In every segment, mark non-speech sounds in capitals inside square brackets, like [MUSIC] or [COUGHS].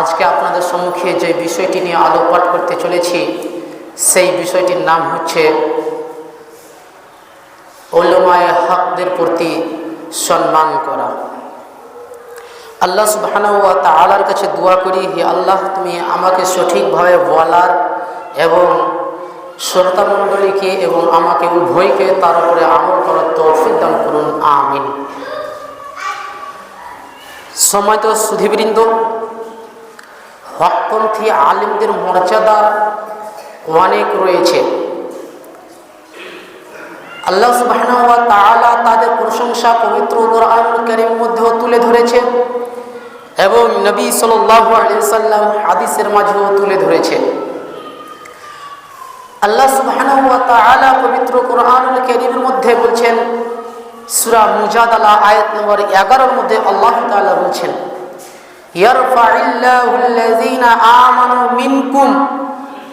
আজকে আপনাদের সম্মুখে যে বিষয়টি নিয়ে আলোকপাত করতে চলেছি, সেই বিষয়টির নাম হচ্ছে ওলমায় হকদের প্রতি সম্মান করা। আল্লাহ সুবহানাহু ওয়া তাআলার কাছে দোয়া করি, হে আল্লাহ, তুমি আমাকে সঠিকভাবে বলার এবং শ্রোতা মণ্ডলীকে এবং আমাকে উভয়কে তার উপরে আমল করার তৌফিক দান করুন, আমিন। সময় তো সুধীবৃন্দ হকপন্থী আলিমদের মর্যাদা অনেক রয়েছে। আল্লাহ সুবহানাহু ওয়া তাআলা তাদের প্রশংসা পবিত্র কোরআনুল কারীমের মধ্যেও তুলে ধরেছে এবং নবী সাল্লাল্লাহু আলাইহি সাল্লাম হাদিসের মাঝেও তুলে ধরেছে। আল্লাহ সুবহানাহু ওয়া তাআলা পবিত্র কোরআনুল কারীমের মধ্যে বলছেন, সূরা মুজাদালা আয়াত নম্বর 11 এর মধ্যে আল্লাহ তাআলা বলছেন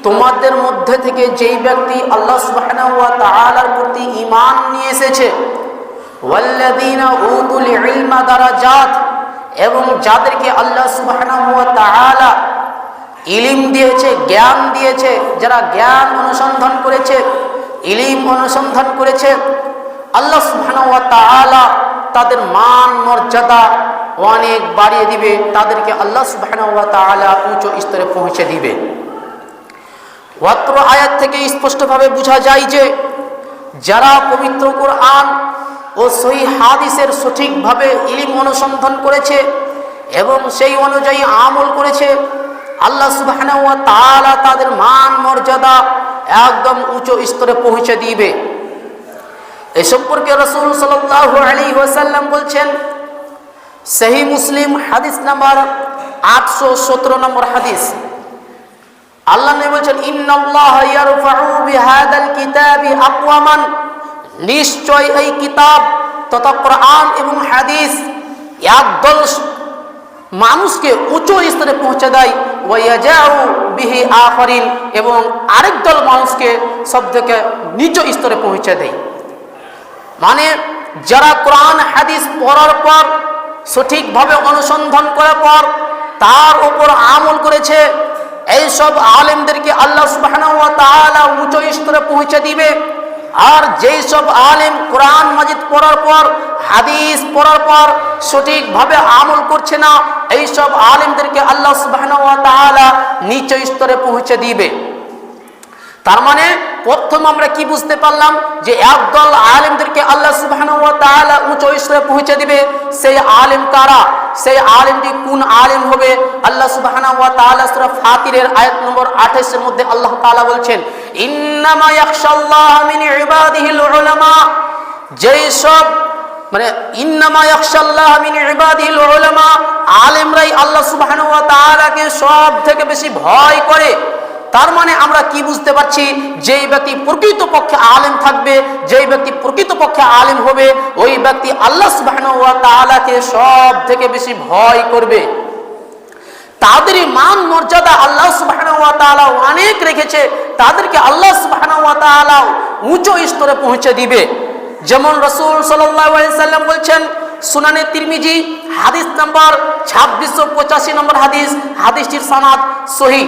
তোমাদের মধ্যে থেকে যেই ব্যক্তি আল্লাহ তাআলার প্রতি ঈমান নিয়ে এসেছে এবং যাদেরকে আল্লাহ তাআলা ইলিম দিয়েছে, জ্ঞান দিয়েছে, যারা জ্ঞান অনুসন্ধান করেছে, ইলিম অনুসন্ধান করেছে, আল্লাহ তাআলা তাদের মান, মর্যাদা অনেক বাড়িয়ে দিবে, তাদেরকে আল্লাহ তাআলা উচ্চ স্তরে পৌঁছে দিবে। আয়াত থেকে স্পষ্টভাবে বোঝা যায় যে, যারা পবিত্র কোরআন ও সহি হাদিসের সঠিকভাবে ইলিম অনুসন্ধান করেছে এবং সেই অনুযায়ী আমল করেছে, আল্লাহ তাআলা তাদের মান, মর্যাদা একদম উঁচু স্তরে পৌঁছে দিবে। এ সম্পর্কে রসুল সাল্লাল্লাহু আলাইহি ওয়াসাল্লাম বলছেন সহি মুসলিম হাদিস নাম্বার আটশো সতেরো নম্বর হাদিস। আল্লাহ নবী বলছেন, ইন্নাল্লাহ ইয়ারফাউ বিহাদাল কিতাবি আকওয়ামান। নিশ্চয় এই কিতাব তথা কোরআন এবং হাদিস একদল মানুষকে উঁচু স্তরে পৌঁছে দেয়। ওয়াজাউ বিহি আফরিন এবং আরেক দল মানুষকে সব থেকে নিচ স্তরে পৌঁছে দেয়। মানে যারা কোরআন, হাদিস পড়ার পর সঠিকভাবে অনুসন্ধান করার পর তার উপর আমল করেছে এই সব আলেমদেরকে আল্লাহ তাআলা উচ্চ স্তরে পৌঁছে দিবে। আর যেই সব আলেম কোরআন মাজিদ পড়ার পর, হাদিস পড়ার পর সঠিকভাবে আমল করছে না এই সব আলেমদেরকে আল্লাহ তাআলা নিচ স্তরে পৌঁছে দিবে। তার মানে প্রথম আমরা কি বুঝতে পারলাম যে একদল আলেমদেরকে আল্লাহ তাআলা উচ্চ স্তরে পৌঁছে দিবে? সেই আলেম কারা? সেই আলেমটি কোন আলেম হবে? আল্লাহ সূরা ফাতিরের আয়াত নম্বর 28 এর মধ্যে আল্লাহ তাআলা বলছেন যেই সব মানে আলেমরাই আল্লাহ তাআলাকে সব থেকে বেশি ভয় করে। তার মানে আমরা কি বুঝতে পারছি? যেই ব্যক্তি প্রকৃত পক্ষে আলেম থাকবে, যেই ব্যক্তি প্রকৃত পক্ষে আলেম হবে, ওই ব্যক্তি আল্লাহ তাআলাকে সব থেকে বেশি ভয় করবে। তাদের মান মর্যাদা আল্লাহ তাআলা অনেক রেখেছে, তাদেরকে আল্লাহ তাআলা উঁচু স্তরে পৌঁছে দিবে। যেমন রসুল সাল্লাম বলছেন, সুনানে তিরমিজি, হাদিস নাম্বার ছাব্বিশশো পঁচাশি নম্বর হাদিস, হাদিসটির সানাদ সহি।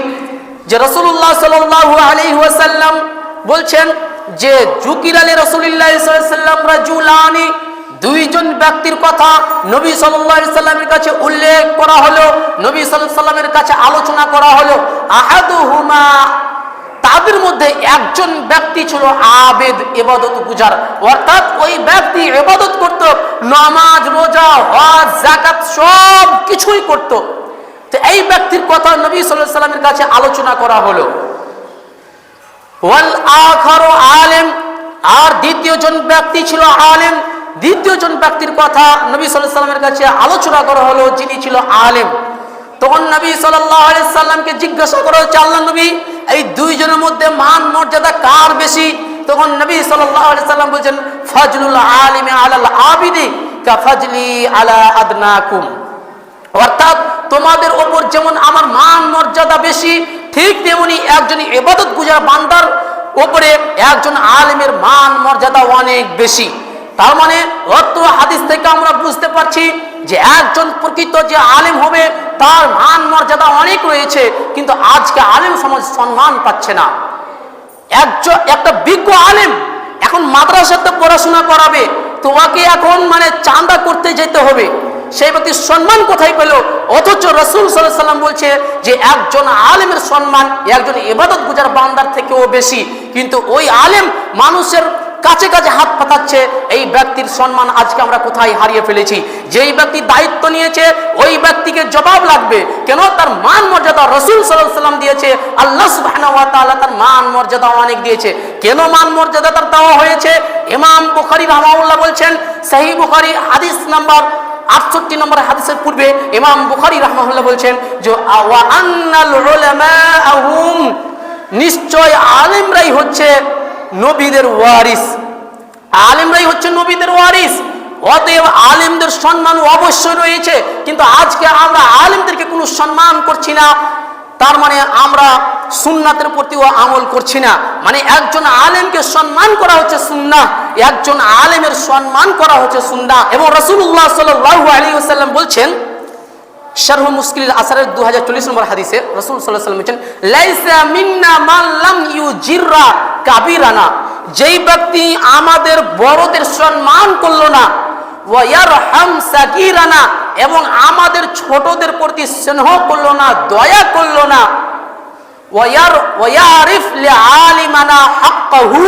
যে রসুল্লাহ ওয়াসাল্লাম বলছেন যে জুকির আলী সাল্লাম রাজুলানি, দুইজন ব্যক্তির কথা নবী সাল্লামের কাছে উল্লেখ করা হলো, নবী সাল্লামের কাছে আলোচনা করা হলো। আহাদুহুমা, তাদের মধ্যে একজন ব্যক্তি ছিল আবেদ এবাদত গুজার। অর্থাৎ ওই ব্যক্তি এবাদত করত, নামাজ, রোজা, হজ, যাকাত সব কিছুই করতো। তো এই ব্যক্তির কথা নবী সাল্লাল্লাহু সাল্লামের কাছে আলোচনা করা হলো। ওয়াল আলেম, আর দ্বিতীয় জন ব্যক্তি ছিল আলেম। দ্বিতীয় জন ব্যক্তির কথা নবী সাল্লামের কাছে আলোচনা করা হলো, যিনি ছিল আলেম। তখন নবী সাল্লামকে জিজ্ঞাসা করা হচ্ছে আল্লাহ নবী, এই দুইজনের মধ্যে মান মর্যাদা কার বেশি? তখন নবী সাল্লাম বলছেন, ফজলুল আলিমি আলাল আবিদি, কা ফাজলি আলা আদনাকুম। অর্থাৎ তোমাদের ওপর যেমন আমার মান মর্যাদা বেশি, ঠিক তেমনি একজন এবাদত গুজার বান্দার ওপরে একজন আলেমের মান মর্যাদা অনেক বেশি। তার মানে অর্থ হাদিস থেকে আমরা বুঝতে পারছি যে একজন প্রকৃত যে আলেম হবে, তার মান মর্যাদা অনেক রয়েছে, কিন্তু আজকে আলেম সমাজ সম্মান পাচ্ছে না। একজন একটা বিজ্ঞ আলেম এখন মাদ্রাসাতে পড়াশোনা করাবে, তোমাকে এখন মানে চাঁদা করতে যেতে হবে। সেই ব্যক্তির সম্মান কোথায় পেল? অথচ রসুল সাল্লাম বলছে যে একজন আলেমের সম্মান, একজন এবাদত গুজার বান্দার থেকেও বেশি। কিন্তু ওই আলেম মানুষের কাছে কাছে হাত পাতাচ্ছে, এই ব্যক্তির সম্মান আজকে আমরা কোথায় হারিয়ে ফেলেছি? যেই ব্যক্তি দায়িত্ব নিয়েছে, ওই ব্যক্তিকে জবাব লাগবে। কেন? তার মান মর্যাদা রসুল সাল্লাম দিয়েছে, আল্লাহ তাআলা তার মান মর্যাদা অনেক দিয়েছে। কেন মান মর্যাদা তার দেওয়া হয়েছে? ইমাম বুখারী রাহমাহুল্লাহ বলছেন সেই বুখারী হাদিস নাম্বার আটষট্টি নম্বর হাদিসের পূর্বে ইমাম বুখারি রহমাহুল্লাহ বলছেন যে নিশ্চয় আলেমরাই হচ্ছে নবীদের ওয়ারিস। আলেমরাই হচ্ছে নবীদের ওয়ারিস। অতএব আলেমদের সম্মান অবশ্যই রয়েছে, কিন্তু আজকে আমরা আলিমদেরকে কোনো সম্মান করছি না। তার মানে আমরা সুন্নাতের প্রতিও আমল করছি না। মানে একজন আলেমকে সম্মান করা হচ্ছে সুন্না, একজন আলেমের সম্মান করা হচ্ছে সুন্না। এবং রসুল্লাহ সাল্লাহ আলী আসাল্লাম বলছেন, শারহ মুশকিল আসারের দু হাজার চল্লিশ নম্বর হাদিসে রসুল সাল্লাহ সাল্লাম বলছেন, লাইসা মিন্না মাল্লাম ইউ জিররা কাবিরানা। যেই ব্যক্তি আমাদের বড়দের সম্মান করল না ওয়ার হাম সাকিরানা এবং আমাদের ছোটদের প্রতি স্নেহ করল না, দয়া করল না। ওয়ার ওয়ারিফ আলিমানা হাক্কাহু,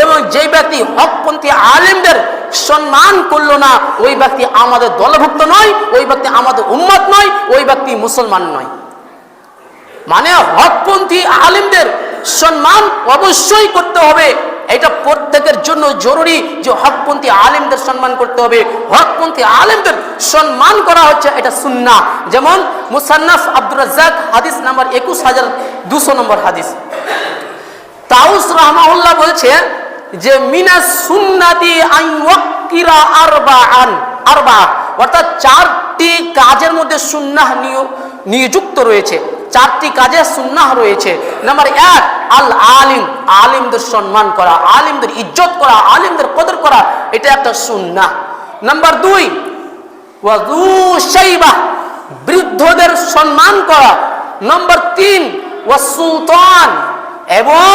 এবং যে ব্যক্তি হকপন্থী আলিমদের সম্মান করল না, ওই ব্যক্তি আমাদের দলভুক্ত নয়, ওই ব্যক্তি আমাদের উম্মত নয়, ওই ব্যক্তি মুসলমান নয়। মানে হকপন্থী আলিমদের সম্মান অবশ্যই করতে হবে। এটা প্রত্যেকের জন্য জরুরি যে হকপন্থী আলিমদের সম্মান করতে হবে। হকপন্থী আলিমদের সম্মান করা হচ্ছে এটা সুন্না যেমন মুসান্নাফ আব্দুর রাজ্জাক, হাদিস নাম্বার একুশ হাজার দুশো নম্বর হাদিস। তাউস রহমাউল্লাহ বলছে যে, মিনা সুন্নাতি আইওয়াক্কিরা আরবা আরবা অর্থাৎ চারটি কাজের মধ্যে সুন্নাহ নিযুক্ত রয়েছে। চারটি কাজে সুন্নাহ রয়েছে। নাম্বার এক, আল আলিম, আলিমদের সম্মান করা, আলিমদের ইজ্জত করা, আলিমদের কদর করা, এটা একটা সুন্নাহ। নাম্বার দুই ওয়াজু শাইবা, বৃদ্ধদের সম্মান করা। নম্বর তিন ওয়া সুলতান এবং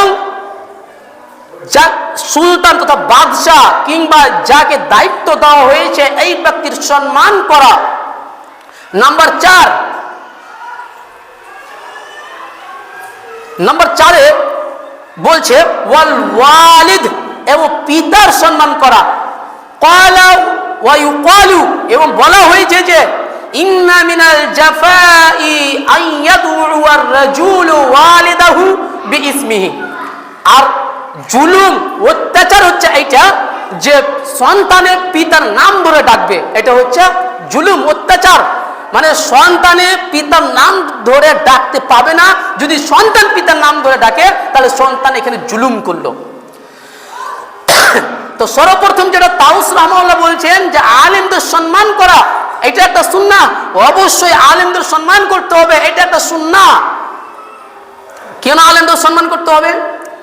যা সুলতান তথা বাদশাহ কিংবা যাকে দায়িত্ব দেওয়া হয়েছে, এই ব্যক্তির সম্মান করা। নাম্বার চার নাম্বার চারে বলছে, ওয়াল ওয়ালিদ এবং পিতার সম্মান করা। কলা ওয়ায়ুকালু এবং বলা হয়েছে যে, ইন্না মিনাল জাফাই আইয়াদু আর রাজুলু ওয়ালিদাহু বিইসমিহি। আর জুলুম, অত্যাচার হচ্ছে এইটা যে সন্তানের পিতার নাম ধরে ডাকবে। এটা হচ্ছে জুলুম, অত্যাচার। মানে সন্তানে পিতার নাম ধরে ডাকতে পাবে না। যদি সন্তান পিতার নাম ধরে ডাকে, তাহলে সন্তান এখানে জুলুম করল। [COUGHS] তো সর্বপ্রথম যেটা তাউস রহমাল্লাহ বলছেন যে আলেমদের সম্মান করা, এটা একটা সুন্না অবশ্যই আলেমদের সম্মান করতে হবে, এটা একটা সুন্না কেন আলেমদের সম্মান করতে হবে?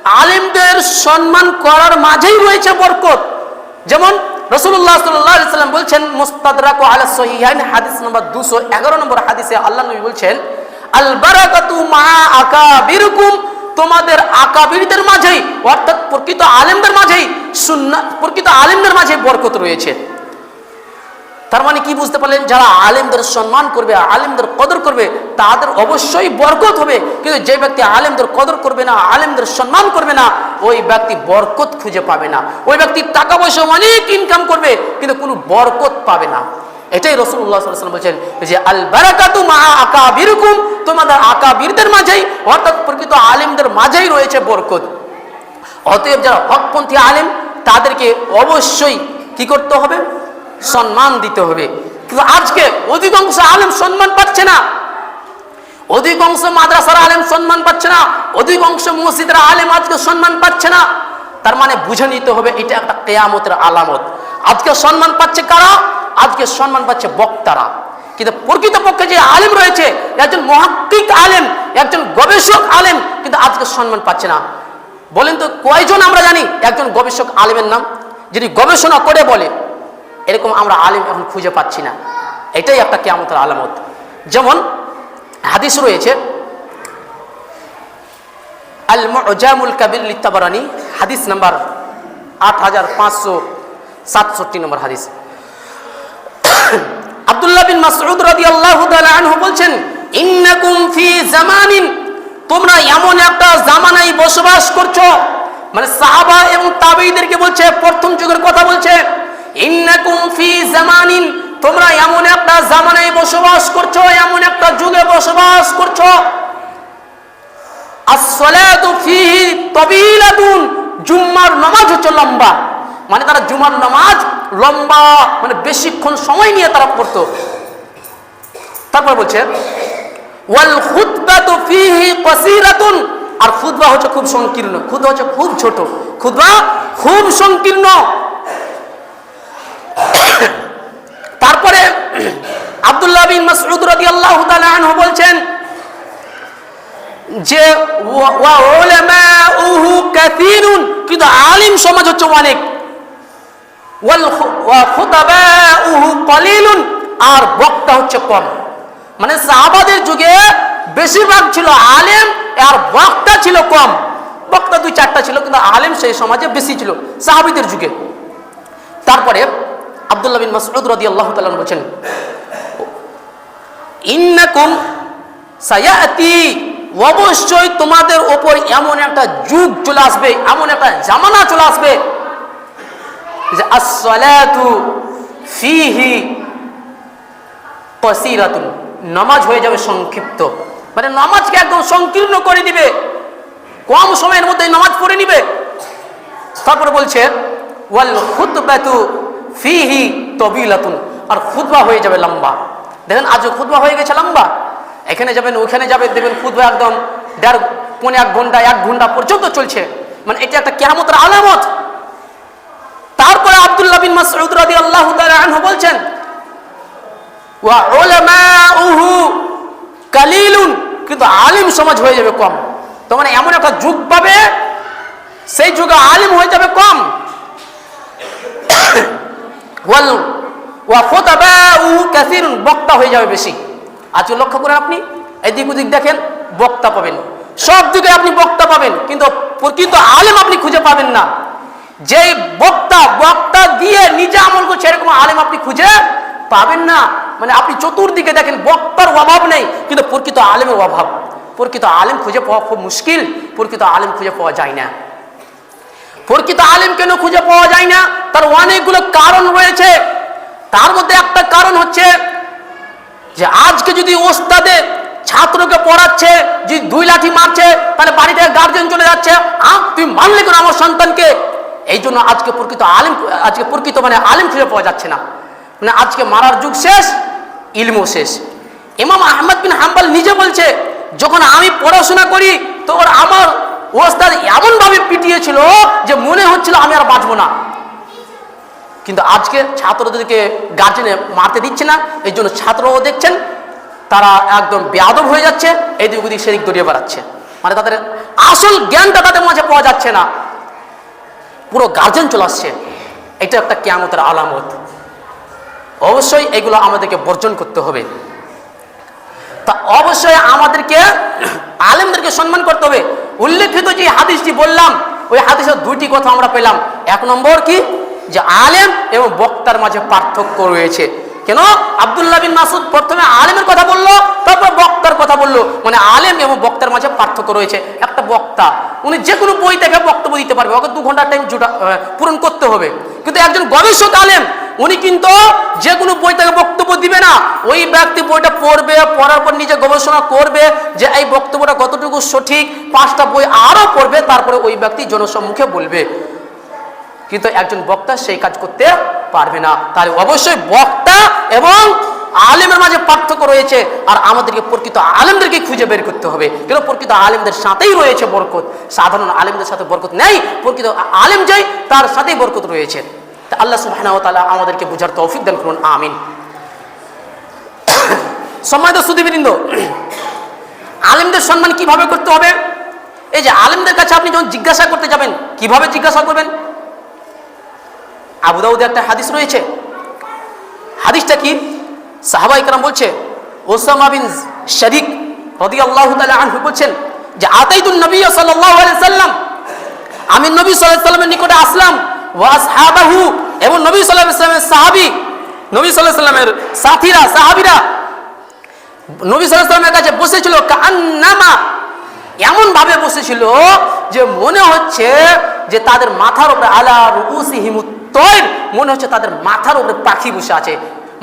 আলেমদের সম্মান করার মাঝেই রয়েছে বরকত। যেমন রসুল্লাহ সাল্লাম বলছেন, মুস্তাদরাক আলা সহিহাইন, হাদিস নম্বর দুশো এগারো নম্বর হাদিসে আল্লাহ নবী বলছেন আল বারাকাতু মা আকাবিরকুম, তোমাদের আকাবিরদের মাঝেই, অর্থাৎ প্রকৃত আলেমদের মাঝেই, সুন্না প্রকৃত আলেমদের মাঝে বরকত রয়েছে। তার মানে কি বুঝতে পারলেন? যারা আলেমদের সম্মান করবে, আলেমদের কদর করবে, তাদের অবশ্যই বরকত হবে। কিন্তু যে ব্যক্তি আলেমদের কদর করবে না, আলেমদের সম্মান করবে না, ওই ব্যক্তি বরকত খুঁজে পাবে না। ওই ব্যক্তি টাকা পয়সা অনেক ইনকাম করবে, কিন্তু কোনো বরকত পাবে না। এটাই রসুল্লাহ বলছেন যে আল বারাকাতু মা আকাবিরকুম তোমাদের আকাবিরদের মাঝেই, অর্থাৎ প্রকৃত আলেমদের মাঝেই রয়েছে বরকত। অতএব যারা হকপন্থী আলেম, তাদেরকে অবশ্যই কি করতে হবে? সম্মান দিতে হবে। কিন্তু আজকে অধিকাংশ আলেম সম্মান পাচ্ছে না। অধিকাংশ মাদ্রাসার আলেম সম্মান পাচ্ছে না। অধিকাংশ মসজিদের আলেম আজকে সম্মান পাচ্ছে না। তার মানে বুঝে নিতে হবে, এটা একটা কেয়ামতের আলামত। আজকে সম্মান পাচ্ছে কারা? আজকে সম্মান পাচ্ছে বক্তারা। কিন্তু প্রকৃতপক্ষে যে আলেম রয়েছে একজন মহাক্কিক আলেম একজন গবেষক আলেম, কিন্তু আজকে সম্মান পাচ্ছে না। বলেন তো, কয়জন আমরা জানি একজন গবেষক আলেমের নাম যদি গবেষণা করে বলে? এরকম আমরা আলিম এখন খুঁজে পাচ্ছি না। এটাই একটা কেয়ামতের আলামত। যেমন হাদিস রয়েছে আল মুজামুল কাবির লিত্তাবারানি, হাদিস নাম্বার আট হাজার পাঁচশো সাতষট্টি নম্বর হাদিস। আব্দুল্লাহ বিন মাসউদ রাদিয়াল্লাহু তাআলা আনহু বলছেন, ইন্নাকুম ফি জামানিন, তোমরা এমন একটা জামানায় বসবাস করছ। মানে সাহাবা এবং তাবেঈদেরকে বলছে, প্রথম যুগের কথা বলছে ফি জামানিন, তোমরা এমন একটা জামানায় বসবাস করছ, এমন একটা যুগে বসবাস করছ। জুম্মার নামাজ হচ্ছে লম্বা। মানে তারা নামাজ লম্বা মানে বেশিক্ষণ সময় নিয়ে তারা পড়তো। তারপর বলছে ফিহি আর হচ্ছে খুব সংকীর্ণ, খুতবা হচ্ছে খুব ছোট। খুতবা খুব সংকীর্ণ। তারপরে আব্দুল্লাহ বিন মাসউদ রাদিয়াল্লাহু তাআলা আনহু বলছেন যে কিন্তু আলিম সমাজ হচ্ছে অনেক। আর বক্তা হচ্ছে কম। মানে সাহাবাদের যুগে বেশিরভাগ ছিল আলেম, আর বক্তা ছিল কম। বক্তা দুই চারটা ছিল, কিন্তু আলেম সেই সমাজে বেশি ছিল, সাহাবিদের যুগে। তারপরে আব্দুল্লাহ বিন মাসউদ রাদিয়াল্লাহু তাআলা বলছেন, ইন্নাকুম সায়াতি অবশ্যই তোমাদের ওপর এমন একটা যুগ চলে আসবে, এমন একটা জামানা চলে আসবে যে আসসালাতু ফিহি কসিরাতুন, নামাজ হয়ে যাবে সংক্ষিপ্ত। মানে নামাজকে একদম সংকীর্ণ করে দিবে, কম সময়ের মধ্যে নামাজ পড়ে নিবে। তারপরে বলছে, ওয়াল খুতবাতু ফিহি তবিলাতুন, আর খুদবা হয়ে যাবে লম্বা। দেখেন, আজও খুদবা হয়ে গেছে লম্বা। এখানে যাবেন ওখানে যাবেন, দেখবেন খুদবা একদম দেড়, পৌনে এক ঘণ্টা এক ঘণ্টা পর্যন্ত চলছে। মানে এটা একটা কেয়ামতের আলামত। তারপরে আব্দুল্লাহ বিন মাসউদ রাদিয়াল্লাহু তাআলা আনহু বলছেন, ওয়া উলামাউহু কালিলুন। কিন্তু আলিম সমাজ হয়ে যাবে কম। তো মানে এমন একটা যুগ পাবে, সেই যুগে আলিম হয়ে যাবে কম। বক্তা হয়ে যাবে বেশি। আজকে লক্ষ্য করেন আপনি, এদিক ওদিক দেখেন, বক্তা পাবেন। সব দিকে আপনি বক্তা পাবেন, কিন্তু কিন্তু আলেম আপনি খুঁজে পাবেন না। যেই বক্তা বক্তা দিয়ে নিজে আমল করছে, এরকম আলেম আপনি খুঁজে পাবেন না। মানে আপনি চতুর্দিকে দেখেন, বক্তার অভাব নেই, কিন্তু প্রকৃত আলেমের অভাব। প্রকৃত আলেম খুঁজে পাওয়া খুব মুশকিল, প্রকৃত আলেম খুঁজে পাওয়া যায় না। প্রকৃত আলেম কেন খুঁজে পাওয়া যায় না? তার অনেকগুলো কারণ রয়েছে। তার মধ্যে একটা কারণ হচ্ছে যে আজকে যদি ওস্তাদে ছাত্রকে পড়াচ্ছে, যদি দুই লাঠি মারছে, তাহলে বাড়ি থেকে গার্জেন চলে যাচ্ছে তুই মানলে কেন আমার সন্তানকে? এই জন্য আজকে প্রকৃত আলিম, আজকে প্রকৃত মানে আলিম খুঁজে পাওয়া যাচ্ছে না। মানে আজকে মারার যুগ শেষ, ইলমও শেষ। ইমাম আহমদ বিন হাম্বাল নিজে বলছে, যখন আমি পড়াশোনা করি তো আমার ওস্তাদ এমনভাবে পিটিয়েছিল যে মনে হচ্ছিল আমি আর বাঁচবো না। কিন্তু আজকে ছাত্রদেরকে গার্জেনে মারতে দিচ্ছে না, এই জন্য ছাত্রও দেখছেন, তারা একদম বেয়াদব হয়ে যাচ্ছে, এদিক ওদিক সেদিক দড়িয়ে বেড়াচ্ছে। মানে তাদের আসল জ্ঞানটা তাদের মাঝে পাওয়া যাচ্ছে না। পুরো গার্জেন চলে আসছে। এটা একটা কেয়ামতের আলামত। অবশ্যই এগুলো আমাদেরকে বর্জন করতে হবে। তা অবশ্যই আমাদেরকে আলেমদেরকে সম্মান করতে হবে। উল্লেখিত যে হাদিসটি বললাম, ওই হাদিসের দুইটি কথা আমরা পেলাম। এক নম্বর কি? যে আলেম এবং বক্তার মাঝে পার্থক্য রয়েছে। কেন? আব্দুল্লাহ বিন মাসুদ প্রথমে আলেমের কথা বলল, তারপর বক্তার কথা বলল। মানে আলেম এবং বক্তার মাঝে পার্থক্য রয়েছে। একটা বক্তা, উনি যে কোনো বই থেকে বক্তব্য দিতে পারবে। ওকে দু ঘণ্টা টাইম জুটা পূরণ করতে হবে। কিন্তু একজন গবেষক আলেম উনি কিন্তু যে কোনো বই থেকে বক্তব্য দিবে না। ওই ব্যক্তি বইটা পড়বে, পড়ার পর নিজে গবেষণা করবে যে এই বক্তব্যটা কতটুকু সঠিক, পাঁচটা বই আরও পড়বে, তারপরে ওই ব্যক্তি জনসম্মুখে বলবে। কিন্তু একজন বক্তা সেই কাজ করতে পারবে না। তাহলে অবশ্যই বক্তা এবং আলেমের মাঝে পার্থক্য রয়েছে আর আমাদেরকে প্রকৃত আলেমদেরকে খুঁজে বের করতে হবে। কেন? প্রকৃত আলেমদের সাথেই রয়েছে বরকত। সাধারণ আলেমদের সাথে বরকত নেই, প্রকৃত আলেম যাই, তার সাথেই বরকত রয়েছে। তা আল্লাহ সুবহানাহু ওয়া তাআলা আমাদেরকে বুঝার তৌফিক দান করুন, আমিন। সময় [COUGHS] সম্মানিত সুদীবৃন্দ [COUGHS] আলেমদের সম্মান কীভাবে করতে হবে? এই যে আলেমদের কাছে আপনি যখন জিজ্ঞাসা করতে যাবেন, কীভাবে জিজ্ঞাসা করবেন? আবু দাউদে একটা হাদিস রয়েছে। হাদিসটা কি? সাহাবা ইকরাম বলছে, ওসামা বিন শরিক রাদিয়াল্লাহু তাআলা আনহু বলছেন যে, আতাইতুন নবী সাল্লাম, আমি নবী সাল্লামের নিকটে আসলাম। ওয়া আসহাবাহু। এবং নবী সাল্লাল্লাহু আলাইহি সাল্লামের সাহাবী, নবী আলাইহি সাল্লামের সাথীরা, সাহাবীরা নবী আলাইহি সাল্লামের কাছে বসেছিল কান্নামা এমন ভাবে বসেছিল যে মনে হচ্ছে যে তাদের মাথার উপরে আলা রুসিহিম তৈর মনে হচ্ছে তাদের মাথার উপরে পাখি বসে আছে।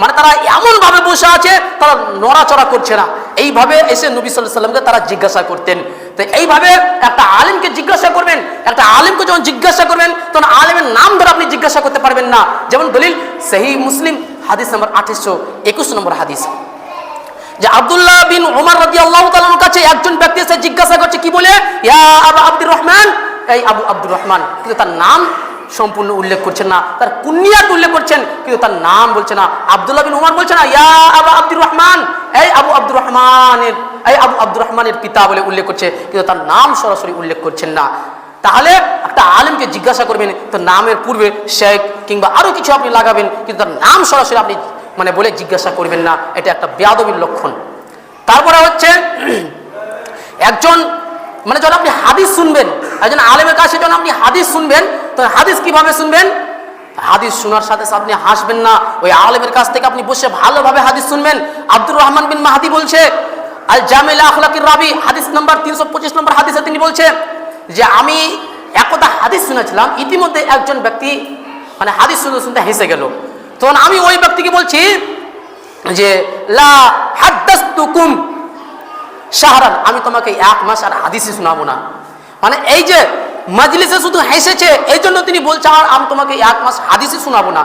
মানে তারা এমন ভাবে বসে আছে, তারা নড়াচড়া করছে না। এইভাবে এসে নবী সাল্লাহ সাল্লামকে তারা জিজ্ঞাসা করতেন। তো এইভাবে একটা আলিমকে জিজ্ঞাসা করবেন, একটা আলিমকে যখন জিজ্ঞাসা করবেন, তখন আলিমের নাম ধরে আপনি জিজ্ঞাসা করতে পারবেন না। যেমন দলিল সেই মুসলিম, হাদিস নম্বর আঠাশশো একুশ নম্বর হাদিস। যে আব্দুল্লাহ বিন ওমর রাজি আল্লাহ তালার কাছে একজন ব্যক্তি এসে জিজ্ঞাসা করছে, কি বলে? ইয়া আবু আব্দুর রহমান এই আবু আব্দুর রহমান কিন্তু তার নাম সম্পূর্ণ উল্লেখ করছেন না। তার কুনিয়াত উল্লেখ করছেন, কিন্তু তার নাম বলছে না। আব্দুল্লাহ বিন ওমর বলছে না, ইয়া আবু আব্দুর রহমান এই আবু আব্দুর রহমানের এই আবু আব্দুর রহমানের পিতা বলে উল্লেখ করছে, কিন্তু তার নাম সরাসরি উল্লেখ করছেন না। তাহলে একটা আলেমকে জিজ্ঞাসা করবেন, তো নামের পূর্বে শেখ কিংবা আরও কিছু আপনি লাগাবেন, কিন্তু তার নাম সরাসরি আপনি মানে বলে জিজ্ঞাসা করবেন না, এটা একটা বেয়াদবির লক্ষণ। তারপরে হচ্ছে, একজন মানে যখন আপনি হাদিস শুনবেন, একজন আলেমের কাছে যখন আপনি হাদিস শুনবেন, তো হাদিস কীভাবে শুনবেন? হাদিস শোনার সাথে আপনি হাসবেন না। ওই আলেমের কাছ থেকে আপনি বসে ভালোভাবে হাদিস শুনবেন। আব্দুর রহমান বিন মাহাদি বলছে, আল জামিল আখলাকির রাবি হাদিস নম্বর তিনশো পঁচিশ নম্বর হাদিসে তিনি বলছে যে, আমি একদা হাদিস শুনেছিলাম, ইতিমধ্যে একজন ব্যক্তি মানে হাদিস শুনতে শুনতে হেসে গেল। তখন আমি ওই ব্যক্তিকে বলছি যে, লা হাদ্দাস্তুকুম শাহরান, আমি তোমাকে এক মাস আর হাদিসই শোনাবো না। মানে এই যে মজলিসে শুধু হেসেছে এই জন্য তিনি বলছে আর আমি তোমাকে এক মাস হাদিসে শোনাবো না।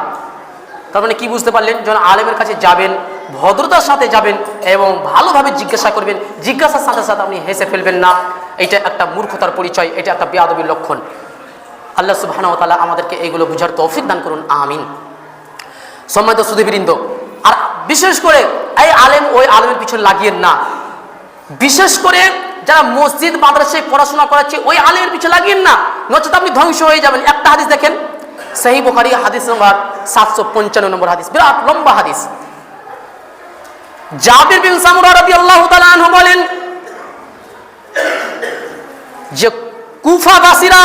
তার মানে কি বুঝতে পারলেন? যখন আলেমের কাছে যাবেন, ভদ্রতার সাথে যাবেন এবং ভালোভাবে জিজ্ঞাসা করবেন, জিজ্ঞাসার সাথে সাথে আপনি হেসে ফেলবেন না। এটা একটা মূর্খতার পরিচয়, এটা একটা বেয়াদবির লক্ষণ। আল্লাহ তাআলা আমাদেরকে এইগুলো বুঝার তৌফিক দান করুন, আমিন। সম্মানিত সুদীবৃন্দ আর বিশেষ করে, এই আলেম ওই আলেমের পিছনে লাগিয়েন না। বিশেষ করে যারা মসজিদ, মাদ্রাসায় পড়াশোনা করাচ্ছে, ওই আলেমের পিছনে লাগিয়েন না। নচেত আপনি ধ্বংস হয়ে যাবেন। একটা হাদিস দেখেন। সেই বোখারি হাদিস নম্বর সাতশো পঞ্চান্ন নম্বর হাদিস। বিরাট লম্বা হাদিস। জাবির বিন সামুরা তাআলা আনহু বলেন, যে কুফাবাসীরা,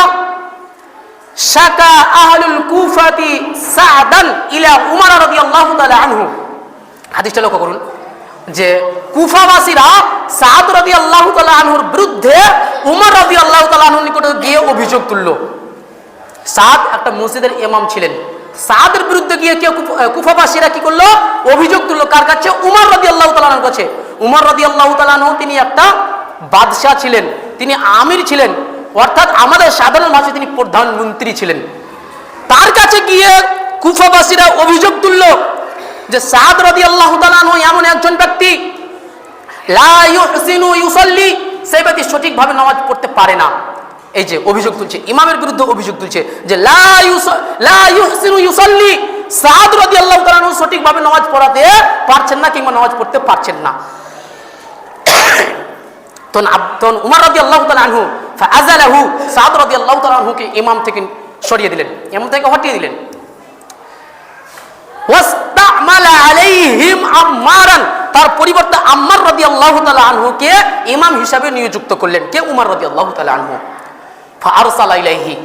শাকা আহলুল কুফাতি সাদান ইলা উমর রাদিয়াল্লাহু তাআলা আনহু। হাদিসটা লক্ষ্য করুন। যে কুফাবাসীরা সাদ রাদিয়াল্লাহু তাআলা আনহুর বিরুদ্ধে, উমর রাদিয়াল্লাহু তাআলা আনহুর নিকটে গিয়ে অভিযোগ তুললো। সাদ একটা মসজিদের ইমাম ছিলেন। সাদের বিরুদ্ধে গিয়ে কেউ কুফাবাসীরা কি করল? অভিযোগ তুললো কার কাছে? উমর রাদি আল্লাহ তালানোর কাছে। উমর রাদি আল্লাহ তালানো তিনি একটা বাদশাহ ছিলেন। তিনি আমির ছিলেন। অর্থাৎ আমাদের সাধারণ ভাষায় তিনি প্রধানমন্ত্রী ছিলেন। তার কাছে গিয়ে কুফাবাসীরা অভিযোগ তুললো যে সাদ রাদি আল্লাহ তালানো এমন একজন ব্যক্তি ইউসাল্লি, সেই ব্যক্তি সঠিকভাবে নামাজ পড়তে পারে না। এই যে অভিযোগ তুলছে, ইমামের বিরুদ্ধে অভিযোগ তুলছে যে ইউসাল্লি, সাদ রাদিয়াল্লাহু তাআলা আনহু সঠিকভাবে নামাজ পড়াতে পারছেন না কিংবা নামাজ পড়তে পারছেন না। [COUGHS] তখন তখন উমর রাদিয়াল্লাহু তাআলা আনহু, ফাআযালাহু, সাদ রাদিয়াল্লাহু তাআলা আনহুকে ইমাম থেকে সরিয়ে দিলেন, ইমাম থেকে হটিয়ে দিলেন। তার পরিবর্তে আম্মার রাদিয়াল্লাহু তাআলা আনহুকে ইমাম হিসাবে নিযুক্ত করলেন। কে? উমর রাদিয়াল্লাহু তাআলা আনহু। ফাআরসালা ইলাইহি।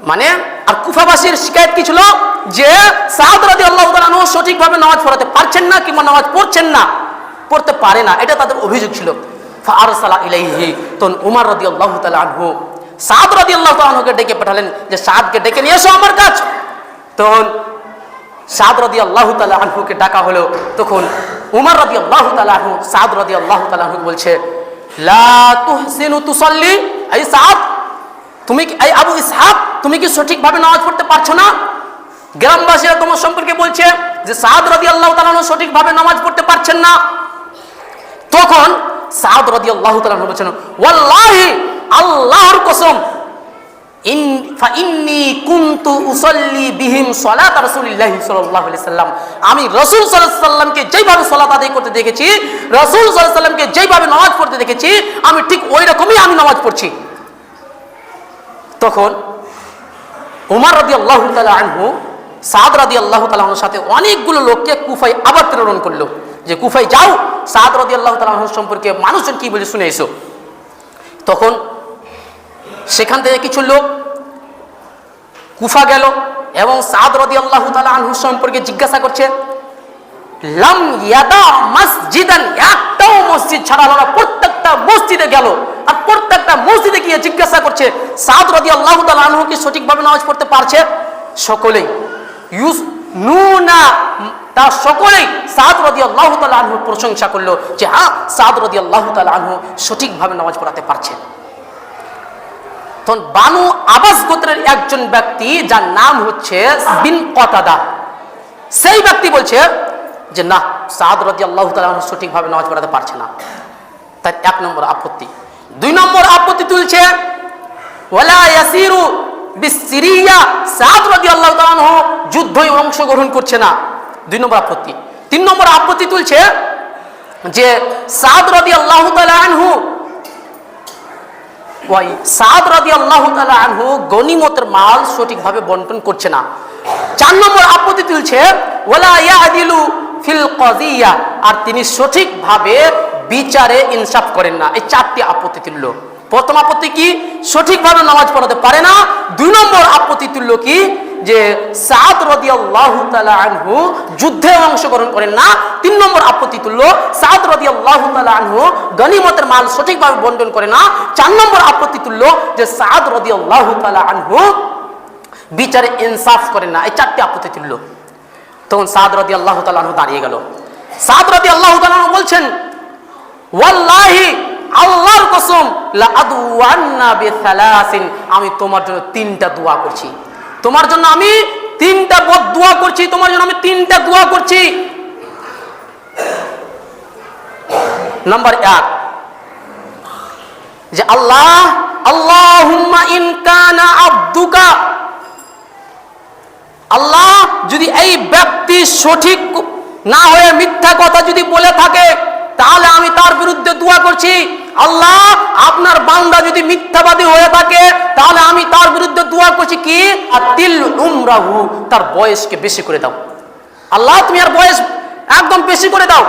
মানে আর কুফাবাসীর শিকায়ত কি ছিল? যে সাদ রাদিয়াল্লাহু তাআলা আনহু সঠিকভাবে নামাজ পড়াতে পারছেন না কিংবা নামাজ পড়ছেন না, পড়তে পারে না। এটা তাদের অভিযোগ ছিল। ফাআরসালা ইলাইহি। তখন উমর রাদিয়াল্লাহু তাআলা আনহু সাদ রাদিয়াল্লাহু তাআলা আনহুকে ডেকে পাঠালেন যে সাদকে ডেকে নিয়ে এসো আমার কাছে। তখন সাদ রদি আল্লাহ তালা আনহুকে ডাকা হলো, তখন উমর রদি আল্লাহ তালা আনহু, সাদ রদি আল্লাহ তালা আনহু বলছে তুসাল্লি, এই সাদ, তুমি এই আবু ইসহাক, তুমি কি সঠিকভাবে নামাজ পড়তে পারছ না? গ্রামবাসীরা তোমার সম্পর্কে বলছে যে, সাদ রদি আল্লাহ তালা আনহু সঠিকভাবে নামাজ পড়তে পারছেন না। তখন সাদ রদি আল্লাহ তালা বলছেন, ওয়াল্লাহি, আল্লাহর কসম আমি সাল্লামকে যেইভাবে করতে দেখেছি, রাসূল সাল্লামকে যেইভাবে নামাজ পড়তে দেখেছি, আমি ঠিক আমি নামাজ পড়ছি। তখন উমার রাদি আল্লাহ আনহু, সাদ রাদি আল্লাহ সাথে অনেকগুলো লোককে কুফাই আবার প্রেরণ করল। যে কুফাই যাও, সাদ রাদি আল্লাহ সম্পর্কে মানুষজন কি বলে শুনে তখন সেখান থেকে কিছু লোক কুফা গেল এবং সাদ রদি আল্লাহ তালা সম্পর্কে জিজ্ঞাসা করছে, লাম ইয়াদা মসজিদান? একটাও মসজিদ ছাড়া না প্রত্যেকটা মসজিদে গেল। আর প্রত্যেকটা মসজিদে গিয়ে জিজ্ঞাসা করছে, সাদ রদি আল্লাহ তালা আনহু কি সঠিকভাবে নামাজ পড়তে পারছে? সকলেই ইউস নুনা তার সকলেই সাদ রদি আল্লাহ তালা আনহু প্রশংসা করল যে হ্যাঁ সাদ রদি আল্লাহ তালা আনহু সঠিকভাবে নামাজ পড়াতে পারছে। তখন বানু আবাস গোত্রের একজন ব্যক্তি, যার নাম হচ্ছে বিন কতাদা। সেই ব্যক্তি বলছে যে, না, সাদ রদি আল্লাহ তালা সঠিকভাবে নামাজ পড়াতে পারছে না। তার এক নম্বর আপত্তি। দুই নম্বর আপত্তি তুলছে, ওয়ালা ইয়াসিরু বিসিরিয়া। সাদ রাদিয়াল্লাহু তাআলা আনহু যুদ্ধে অংশগ্রহণ করছে না। দুই নম্বর আপত্তি। তিন নম্বর আপত্তি তুলছে যে, সাদ তাআলা আনহু ওই সাদ রাদিয়াল্লাহু তাআলা আনহু গনিমতের মাল সঠিকভাবে বন্টন করছে না। চার নম্বর আপত্তি তুলছে ওলা ইয়াদিলু ফিল কজিয়া আর তিনি সঠিকভাবে বিচারে ইনসাফ করেন না। এই চারটি আপত্তি তুলল। প্রথম আপত্তি কি? সঠিকভাবে নামাজ পড়াতে পারে না। দুই নম্বর আপত্তি তুলল কি? যে সাদ রদিয়াল্লাহু তাআলা আনহু যুদ্ধে অংশগ্রহণ করেন না, তিন নম্বর আপত্তি তুলল সাদ রদিয়াল্লাহু তাআলা আনহু গনিমতের মাল সঠিকভাবে বন্টন করে না, চার নম্বর আপত্তি তুলল যে সাদ রদিয়াল্লাহু তাআলা আনহু বিচারে ইনসাফ করেন না, এই চারটি আপত্তি তুলল তখন সাদ রদি আল্লাহ তালু দাঁড়িয়ে গেল। সাদ রদি আল্লাহ তালু বলছেন, ওয়াল্লাহি, আল্লাহর কসম আমি তোমার জন্য তিনটা দোয়া করছি। তোমার জন্য আমি তিনটা বদ দোয়া করছি, তোমার জন্য আমি তিনটা দোয়া করছি। নাম্বার এক, যে আল্লাহ, আল্লাহুম্মা ইন কানা আবদুকা। আল্লাহ যদি এই ব্যক্তি সঠিক না হয়ে মিথ্যা কথা যদি বলে থাকে, তাহলে আমি তার বিরুদ্ধে দোয়া করছি। আল্লাহ, আপনার বান্দা যদি মিথ্যাবাদী হয়ে থাকে, তাহলে আমি তার বিরুদ্ধে দোয়া করছি কি? আতিল উমরাহু, তার বয়সকে বেশি করে দাও। আল্লাহ, তুমি আর বয়স একদম বেশি করে দাও।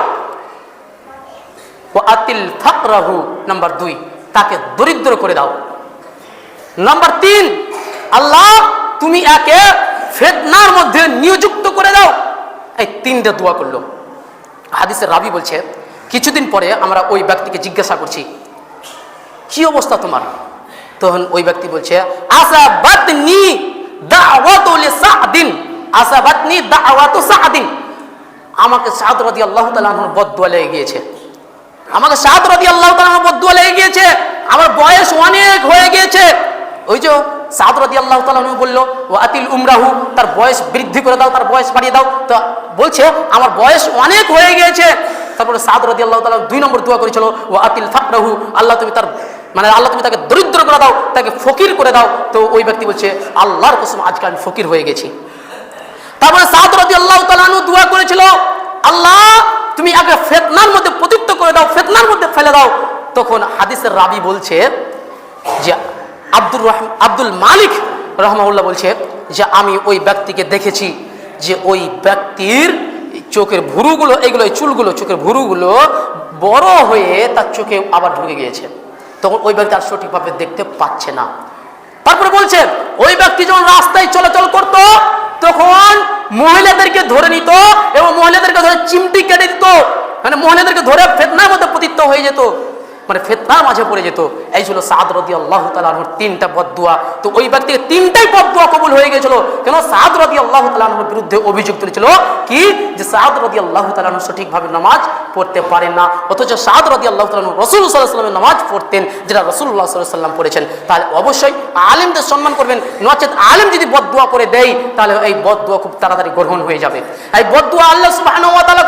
ও আতিল ফাকরাহু, নাম্বার দুই, তাকে দরিদ্র করে দাও। নাম্বার তিন, আল্লাহ, তুমি একে ফেতনার মধ্যে নিয়োযুক্ত করে দাও। এই তিনটে দোয়া করল। হাদিসের রাবি বলছে কিছুদিন পরে আমরা ওই ব্যক্তিকে জিজ্ঞাসা করছি, কি অবস্থা তোমার? তখন ওই ব্যক্তি বলছে আশা বাতনি দাওয়াত সাদিন আশা বাতনি দাওয়াত সাদিন। আমাকে সাদ রাদি আল্লাহ তালাহর বদুয়া লেগে গিয়েছে। আমাকে সাদ রাদি আল্লাহ তালাহর বদুয়া লেগে গিয়েছে। আমার বয়স অনেক হয়ে গিয়েছে। ওই যে সাদ রাদি আল্লাহ তালু বলল ও আতিল উমরাহু, তার বয়স বৃদ্ধি করে দাও, তার বয়স বাড়িয়ে দাও। তো বলছে, আমার বয়স অনেক হয়ে গিয়েছে। তারপরে সাদ রাদি আল্লাহ তালা দুই নম্বর দোয়া করেছিল ও আতিল ফাকরাহু, আল্লাহ তুমি তার মানে আল্লাহ তুমি তাকে দরিদ্র করে দাও, তাকে ফকির করে দাও। তো ওই ব্যক্তি বলছে, আল্লাহর কসম, আজকে আমি ফকির হয়ে গেছি। তারপরে সাদ রাদি আল্লাহ তালানু দোয়া করেছিল, আল্লাহ, তুমি আগে ফেতনার মধ্যে পতিত্ব করে দাও, ফেতনার মধ্যে ফেলে দাও। তখন হাদিসের রাবি বলছে যে, আব্দুর রহম, আব্দুল মালিক রহমাউল্লাহ বলছে যে, আমি ওই ব্যক্তিকে দেখেছি যে, ওই ব্যক্তির চোখের ভুরুগুলো এগুলো চুলগুলো, চোখের ভুরুগুলো বড় হয়ে তার চোখে আবার ঢুকে গিয়েছে। তখন ওই ব্যক্তি আর সঠিকভাবে দেখতে পাচ্ছে না। তারপরে বলছে, ওই ব্যক্তি যখন রাস্তায় চলাচল করত, তখন মহিলাদেরকে ধরে নিত এবং মহিলাদেরকে ধরে চিমটি কেটে দিত। মানে মহিলাদেরকে ধরে ফেতনার মধ্যে পতিত্ব হয়ে যেত। মানে ফেতনার মাঝে পড়ে যেত। এই ছিল সাদ রদি আল্লাহ তালাহর তিনটা বদুয়া তো ওই ব্যক্তিকে তিনটাই বদুয়া কবুল হয়ে গেছিল। কেন? সাদ রদি আল্লাহ তালাহর বিরুদ্ধে অভিযোগ তুলেছিল কি? যে সাদ রদি আল্লাহ তালাহ সঠিকভাবে নামাজ পড়তে পারেন না। অথচ সাদ রদি আল্লাহ তালাহ রসুল সাল্লাহামের নামাজ পড়তেন, যেটা রসুল্লাহ সাল্লাম পড়েছেন। তাহলে অবশ্যই আলিমদের সম্মান করবেন। নচেত আলিম যদি বদুয়া করে দেয়, তাহলে এই বদুয়া খুব তাড়াতাড়ি গ্রহণ হয়ে যাবে। এই বদুয়া আল্লাহ সুবাহ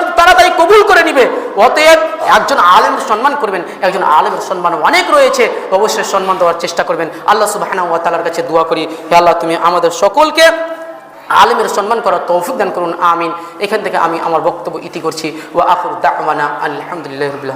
খুব তাড়াতাড়ি কবুল করে নিবে। অতএব একজন আলেম সম্মান করবেন, একজন আলেমের সম্মান অনেক রয়েছে, অবশ্যই সম্মান দেওয়ার চেষ্টা করবেন। আল্লাহ সুবাহ তালার কাছে দোয়া করি, হে আল্লাহ তুমি আমাদের সকলকে আলমের সম্মান করার তৌফিক দান করুন, আমিন। এখান থেকে আমি আমার বক্তব্য ইতি করছি। ও আফর দাওয়ানা আলহামদুলিল্লাহ রবিল